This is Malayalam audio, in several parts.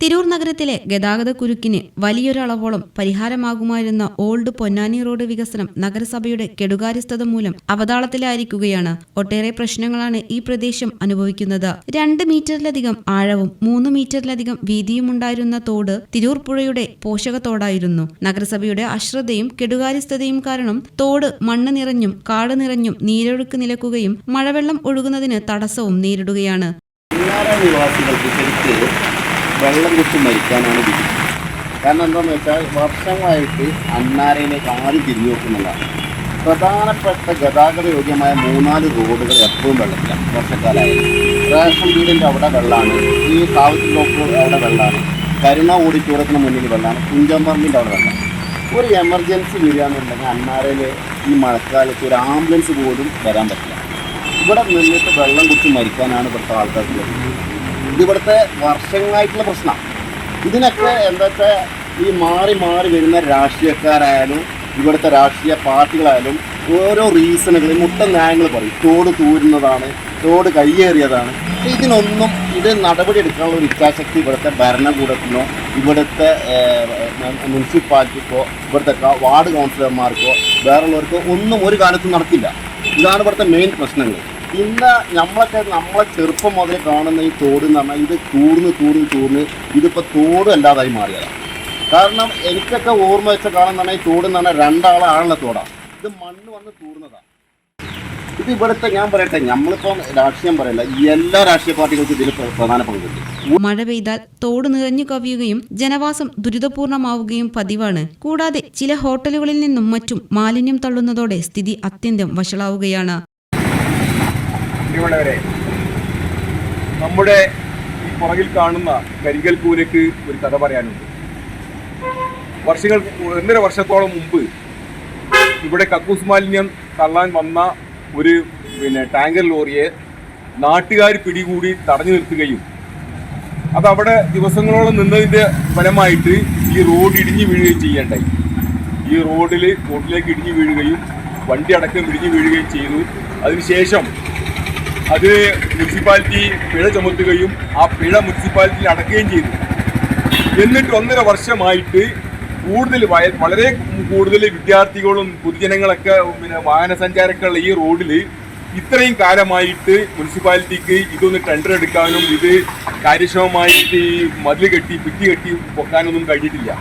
Tirur നഗരത്തിലെ ഗതാഗത കുരുക്കിന് വലിയൊരളവോളം പരിഹാരമാകുമായിരുന്ന ഓൾഡ് പൊന്നാനി റോഡ് വികസനം നഗരസഭയുടെ കെടുകാര്യസ്ഥത മൂലം അവതാളത്തിലായിരിക്കുകയാണ്. ഒട്ടേറെ പ്രശ്നങ്ങളാണ് ഈ പ്രദേശം അനുഭവിക്കുന്നത്. രണ്ട് മീറ്ററിലധികം ആഴവും മൂന്ന് മീറ്ററിലധികം വീതിയുമുണ്ടായിരുന്ന തോട് തിരൂർ പുഴയുടെ പോഷക തോടായിരുന്നു നഗരസഭയുടെ അശ്രദ്ധയും കെടുകാര്യസ്ഥതയും കാരണം തോട് മണ്ണ് നിറഞ്ഞും കാട് നിറഞ്ഞും നീരൊഴുക്ക് നിലക്കുകയും മഴവെള്ളം ഒഴുകുന്നതിന് തടസ്സവും നേരിടുകയാണ്. വെള്ളം കുത്തി മരിക്കാനാണ് വിധി. കാരണം എന്താണെന്ന് വെച്ചാൽ വർഷങ്ങളായിട്ട് അന്നാരയിലേക്ക് ആരും തിരിഞ്ഞു നോക്കുന്നുള്ളതാണ് പ്രധാനപ്പെട്ട ഗതാഗത യോഗ്യമായ മൂന്നാൽ റോഡുകൾ എപ്പോഴും വെള്ളത്തിലാണ് വർഷക്കാലമായി. റേഷൻ വീടിന്റെ അവിടെ വെള്ളമാണ് ഈ കാവത്തിൽ ബ്ലോക്ക് അവിടെ വെള്ളമാണ് കരുണ ഓഡിറ്റോറിയത്തിന് മുന്നിൽ വെള്ളമാണ് കുഞ്ചമ്പറമ്പിന്റെ അവിടെ വെള്ളം ഒരു എമർജൻസി വരികയാണെന്നുണ്ടെങ്കിൽ അന്നാരയിൽ ഈ മഴക്കാലത്ത് ഒരു ആംബുലൻസ് പോലും വരാൻ പറ്റില്ല. ഇവിടെ നിന്നിട്ട് വെള്ളം കുത്തി മരിക്കാനാണ് ഇവിടുത്തെ ആൾക്കാർക്ക് വരുന്നത് ഇത് ഇവിടുത്തെ വർഷങ്ങളായിട്ടുള്ള പ്രശ്നമാണ് ഇതിനൊക്കെ എന്താ ഈ മാറി മാറി വരുന്ന രാഷ്ട്രീയക്കാരായാലും ഇവിടുത്തെ രാഷ്ട്രീയ പാർട്ടികളായാലും ഓരോ റീസണുകൾ മുട്ട ന്യായങ്ങൾ പറയും. തോട് തൂരുന്നതാണ് തോട് കയ്യേറിയതാണ്. ഇതിനൊന്നും ഇത് നടപടി എടുക്കാനുള്ള ഒരു ഇച്ഛാശക്തി ഇവിടുത്തെ ഭരണകൂടത്തിനോ ഇവിടുത്തെ മുനിസിപ്പാലിറ്റിക്കോ ഇവിടുത്തെ വാർഡ് കൗൺസിലർമാർക്കോ വേറുള്ളവർക്കോ ഒന്നും ഒരു കാലത്തും നടക്കില്ല. ഇതാണ് ഇവിടുത്തെ മെയിൻ പ്രശ്നങ്ങൾ ഇന്ന് നമ്മളൊക്കെ നമ്മളെ ചെറുപ്പം മുതൽ കാണുന്ന ഈ തോട് എന്ന് പറഞ്ഞാൽ ഇത് കൂർന്ന് കൂർന്ന് കൂർന്ന് ഇതിപ്പോൾ തോട് അല്ലാതായി മാറിയതാണ് കാരണം എനിക്കൊക്കെ ഓർമ്മ വെച്ച കാണുന്ന ഈ തോട് എന്ന് പറഞ്ഞാൽ രണ്ടാളാണുള്ള തോടാണ് ഇത് മണ്ണ് വന്ന് തൂർന്നതാണ് ഇത് ഇവിടുത്തെ ഞാൻ പറയട്ടെ നമ്മളിപ്പം രാഷ്ട്രീയം പറയല്ല എല്ലാ രാഷ്ട്രീയ പാർട്ടികൾക്കും ഇതിൽ പ്ര- പ്രധാന പങ്കുണ്ട്. മഴ പെയ്താൽ തോട് നിറഞ്ഞു കവിയുകയും ജനവാസം ദുരിതപൂർണമാവുകയും പതിവാണ്. കൂടാതെ ചില ഹോട്ടലുകളിൽ നിന്നും മറ്റും മാലിന്യം തള്ളുന്നതോടെ സ്ഥിതി അത്യന്തം വഷളാവുകയാണ്. പ്രിയമുള്ളവരെ നമ്മുടെ ഈ പുറകിൽ കാണുന്ന കരിങ്കൽ കൂരയ്ക്ക് ഒരു കഥ പറയാനുണ്ട്. വർഷങ്ങൾ ഒന്നര വർഷത്തോളം മുമ്പ് ഇവിടെ കക്കൂസ് മാലിന്യം തള്ളാൻ വന്ന ഒരു പിന്നെ ടാങ്കർ ലോറിയെ നാട്ടുകാർ പിടികൂടി തടഞ്ഞു നിർത്തുകയും അതവിടെ ദിവസങ്ങളോളം നിന്നതിന്റെ ഫലമായിട്ട് ഈ റോഡ് ഇടിഞ്ഞു വീഴുകയും ചെയ്യേണ്ടായി. ഈ റോഡിൽ റോഡിലേക്ക് ഇടിഞ്ഞു വീഴുകയും വണ്ടി അടക്കം ഇടിഞ്ഞു വീഴുകയും ചെയ്തു. അതിനുശേഷം അത് മുനിസിപ്പാലിറ്റി പിഴ ചുമത്തുകയും ആ പിഴ മുനിസിപ്പാലിറ്റിയിൽ അടക്കുകയും ചെയ്തു. എന്നിട്ട് ഒന്നര വർഷമായിട്ട് കൂടുതൽ വളരെ കൂടുതൽ വിദ്യാർത്ഥികളും പൊതുജനങ്ങളൊക്കെ പിന്നെ വാഹന സഞ്ചാരമൊക്കെയുള്ള ഈ റോഡിൽ ഇത്രയും കാലമായിട്ട് മുനിസിപ്പാലിറ്റിക്ക് ഇതൊന്ന് ടെൻഡർ എടുക്കാനും ഇത് കാര്യക്ഷമമായിട്ട് ഈ മതിൽ കെട്ടി ഭിത്തി കെട്ടി പൊക്കാനൊന്നും കഴിഞ്ഞിട്ടില്ല.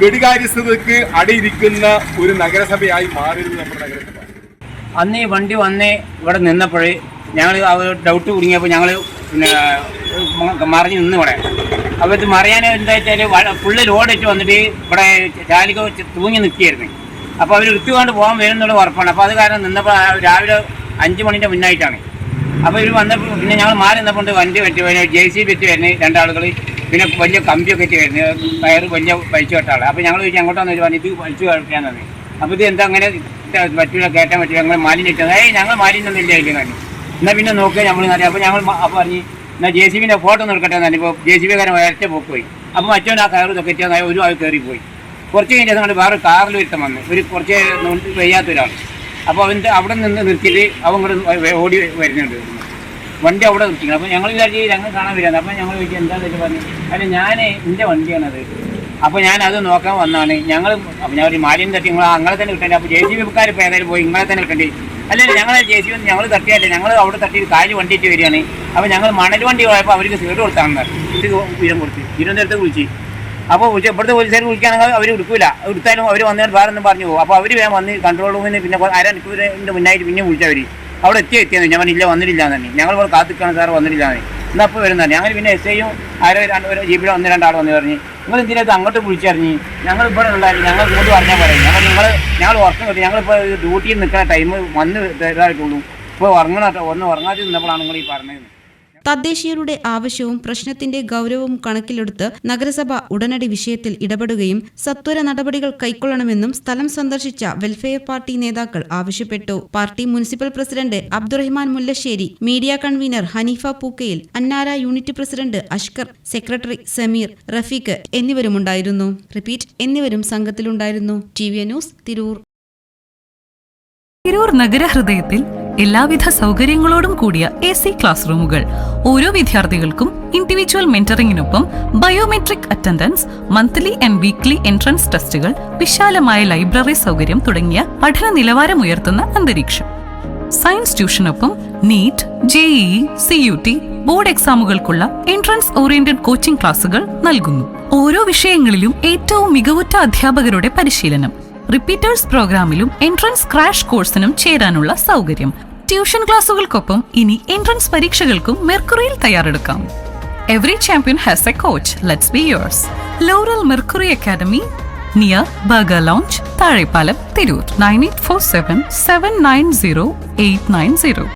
കെടികാര്യസ്ഥതക്ക് അടിയിരിക്കുന്ന ഒരു നഗരസഭയായി മാറരുത് നമ്മുടെ നഗരസഭ. അന്ന് ഈ വണ്ടി വന്നേ ഇവിടെ നിന്നപ്പോൾ ഞങ്ങൾ ഡൗട്ട് കുടുങ്ങിയപ്പോൾ ഞങ്ങൾ പിന്നെ മറിഞ്ഞ് നിന്ന് ഇവിടെ. ഇത് മറിയാൻ എന്താ വെച്ചാൽ ഫുള്ള് ലോഡ് ഇട്ട് വന്നിട്ട് ഇവിടെ ചാലിക തൂങ്ങി നിൽക്കുകയായിരുന്നു. അപ്പോൾ അവർ എടുത്തുകൊണ്ട് പോകാൻ വരുന്നുള്ള ഉറപ്പാണ്. അപ്പോൾ അത് കാരണം നിന്നപ്പോൾ രാവിലെ അഞ്ച് മണിന്റെ മുന്നായിട്ടാണ്. അപ്പോൾ ഇവർ വന്നപ്പോൾ പിന്നെ ഞങ്ങൾ മാറി നിന്നപ്പോൾ വണ്ടി വെച്ച് ജെ സി ബി വെച്ച് വരുന്നത് രണ്ടാളുകൾ പിന്നെ വലിയ കമ്പിയൊക്കെ വെച്ച് വരുന്നത് കയറ് വലിയ വലിച്ചു കെട്ടാൾ അപ്പോൾ ഞങ്ങൾ ചോദിച്ചു അങ്ങോട്ട് വന്നിട്ട് ഇത് വലിച്ചു കെട്ടാൻ തന്നെ അപ്പോൾ ഇത് എന്താ അങ്ങനെ പറ്റൂല കയറ്റാൻ പറ്റില്ല ഞങ്ങൾ മാലിന്യം ഏയ് ഞങ്ങൾ മാലിന്യം ഒന്നും ഇല്ല പറഞ്ഞു എന്നാൽ പിന്നെ നോക്കുക നമ്മൾ അപ്പോൾ ഞങ്ങൾ പറഞ്ഞു എന്നാൽ ജെ സി ബിന്റെ ഫോട്ടോ ഒന്ന് എടുക്കട്ടെ എന്നാണ് ഇപ്പോൾ ജെ സി ബി കാരൻ ഒരറ്റ പോയി അപ്പോൾ മറ്റവൻ ആ കയറ് തൊക്കെ ഒരു ആൾ കയറി പോയി കുറച്ച് കഴിഞ്ഞ ദിവസം കൊണ്ട് വേറെ കാറിൽ ഒരുത്തം വന്ന്. ഒരു കുറച്ച് വയ്യാത്ത ഒരാൾ. അപ്പോൾ അവന്റെ അവിടെ നിന്ന് നിർത്തിയിട്ട് അവൻ കൂടെ ഓടി വരുന്നുണ്ട്. വണ്ടി അവിടെ നിർത്തിക്കണം അപ്പോൾ ഞങ്ങൾ വിചാരിച്ച് ഞങ്ങൾ കാണാൻ വരികയാണ്. അപ്പോൾ ഞങ്ങൾ ചോദിച്ചു എന്താണെന്ന് വെച്ചാൽ പറഞ്ഞു? അല്ല ഞാൻ എന്റെ വണ്ടിയാണത്. അപ്പോൾ ഞാൻ അത് നോക്കാൻ വന്നാണ്. ഞങ്ങൾ ഞാൻ ഒരു മാലിന്യം തട്ടി നിങ്ങൾ അങ്ങനെ തന്നെ കിട്ടേണ്ടി? അപ്പോൾ ജെ സി ബിക്കാർ ഇപ്പോൾ ഏതായാലും പോയി ഇങ്ങനെ തന്നെ കിട്ടേണ്ടി? അല്ലല്ല ഞങ്ങൾ ജെ സി വന്ന് ഞങ്ങൾ തട്ടിയല്ലേ ഞങ്ങൾ അവിടെ തട്ടി കാൽ വണ്ടിയിട്ട് വരികയാണ്. അപ്പോൾ ഞങ്ങൾ മണൽ വണ്ടി പോയപ്പോൾ അവർക്ക് സീറ്റ് കൊടുത്താണ് ഇത് ഉയരം കൊടുത്ത്. തിരുവനന്തപുരത്ത് വിളിച്ച്. അപ്പോൾ ഇവിടുത്തെ പോലീസുകാർ വിളിക്കുകയാണെങ്കിൽ അവർ എടുക്കില്ല എടുത്താലും അവർ വന്നിട്ട് വേറെ ഒന്നും പറഞ്ഞു പോകും. അപ്പോൾ അവർ വേഗം വന്ന് കൺട്രോൾ റൂമിൽ പിന്നെ പിന്നെ അരമണിക്കൂറിന്റെ മുന്നായിട്ട് പിന്നെ വിളിച്ചവർ അവിടെ എത്തിയ എത്തിയെന്ന് ഞാൻ പറഞ്ഞില്ല വന്നിട്ടില്ല തന്നെ ഞങ്ങൾ ഇവിടെ കാത്തിക്കാണ് സാർ വന്നിട്ടില്ല എന്ന് എന്നാൽ അപ്പോൾ വരുന്നതാണ്. ഞങ്ങൾ പിന്നെ എസ് ഐയും ആരോ രണ്ട് ജീപ്പിലും ഒന്ന് രണ്ടാൾ വന്ന് പറഞ്ഞ്. നിങ്ങൾ എന്തിനകത്ത് അങ്ങോട്ട് വിളിച്ചറിഞ്ഞ്? ഞങ്ങൾ ഇവിടെ ഉണ്ടായിരുന്നു ഞങ്ങൾ ഇങ്ങോട്ട് പറഞ്ഞാൽ പറയും. അപ്പോൾ നിങ്ങൾ ഞങ്ങൾ ഉറക്കം കിട്ടി. ഞങ്ങളിപ്പോൾ ഡ്യൂട്ടിയിൽ നിൽക്കുന്ന ടൈം വന്ന് ഇതായിട്ടുള്ളൂ. ഇപ്പോൾ ഉറങ്ങണ ഒന്ന് ഉറങ്ങാതെ നിന്നപ്പോഴാണ് നിങ്ങൾ ഈ പറഞ്ഞത്. തദ്ദേശീയരുടെ ആവശ്യവും പ്രശ്നത്തിന്റെ ഗൌരവവും കണക്കിലെടുത്ത് നഗരസഭ ഉടനടി വിഷയത്തിൽ ഇടപെടുകയും സത്വര നടപടികൾ കൈക്കൊള്ളണമെന്നും സ്ഥലം സന്ദർശിച്ച വെൽഫെയർ പാർട്ടി നേതാക്കൾ ആവശ്യപ്പെട്ടു. Party municipal president Abdurahman Mullassery media convener Haneefa Pookkayil Annara unit president Ashkar secretary Sameer Rafeeq എന്നിവരുമുണ്ടായിരുന്നു. Repeat എന്നിവരും സംഘത്തിലുണ്ടായിരുന്നു. T V news Tirur. Tirur നഗരഹൃദയത്തിൽ എല്ലാവിധ സൗകര്യങ്ങളോടും കൂടിയ എ സി ക്ലാസ് റൂമുകൾ ഓരോ വിദ്യാർത്ഥികൾക്കും individual മെന്ററിംഗിനൊപ്പം biometric attendance monthly and weekly entrance ടെസ്റ്റുകൾ വിശാലമായ ലൈബ്രറി സൗകര്യം തുടങ്ങിയ പഠന നിലവാരമുയർത്തുന്ന അന്തരീക്ഷം. Science ട്യൂഷനൊപ്പം NEET JEE C U T board എക്സാമുകൾക്കുള്ള entrance oriented coaching ക്ലാസുകൾ നൽകുന്നു. ഓരോ വിഷയങ്ങളിലും ഏറ്റവും മികവുറ്റ അധ്യാപകരുടെ പരിശീലനം. റിപ്പീറ്റേഴ്സ് പ്രോഗ്രാമിലും എൻട്രൻസ് ക്രാഷ് കോഴ്സിനും ചേരാനുള്ള സൗകര്യം. ട്യൂഷൻ ക്ലാസുകൾക്കൊപ്പം ഇനി എൻട്രൻസ് പരീക്ഷകൾക്കും മെർക്കുറിയിൽ തയ്യാറെടുക്കാം. Every champion has a coach let's be yours laurel mercury academy near burger lounge Thazhepalam Tirur nine eight four seven seven nine zero eight nine zero